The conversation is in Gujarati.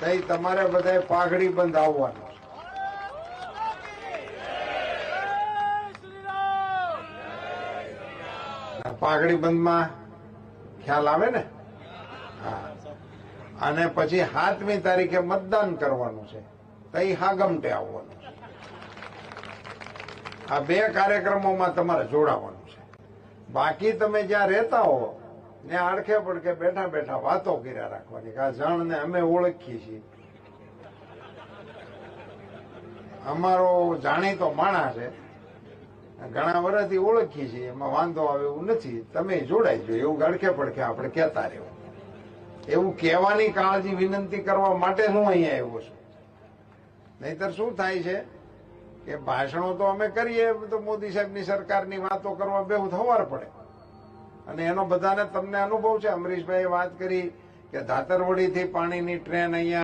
તઈ તમારે બધાય પાઘડી બંધ આવવાનું. છે. પાઘડી બંધમાં ખ્યાલ આવે ને? હા. અને પછી સાતમી તારીખે મતદાન કરવાનું છે. તઈ હાગમટે આવવાનું આ બે કાર્યક્રમોમાં તમારે જોડાવાનું છે. બાકી તમે જ્યાં રહેતા હો ને આડખે પડખે બેઠા બેઠા વાતો કર્યા રાખવાની કે આ જણને અમે ઓળખીએ છીએ. અમારો જાણીતો માણસ છે. ઘણા વર્ષથી ઓળખીએ છીએ, એમાં વાંધો આવે એવું નથી. તમે જોડાઈ જો એવું ગડખે પડખે આપણે કહેતા રહેવું. એવું કહેવાની કાળજી, વિનંતી કરવા માટે હું અહીંયા આવ્યો છું. નહીતર શું થાય છે કે ભાષણો તો અમે કરીએ, તો મોદી સાહેબની સરકારની વાતો કરવા બેહુ થવાર પડે. અને એનો બધાને તમને અનુભવ છે. અમરીશભાઈએ વાત કરી કે ધાતરવડીથી પાણીની ટ્રેન અહીંયા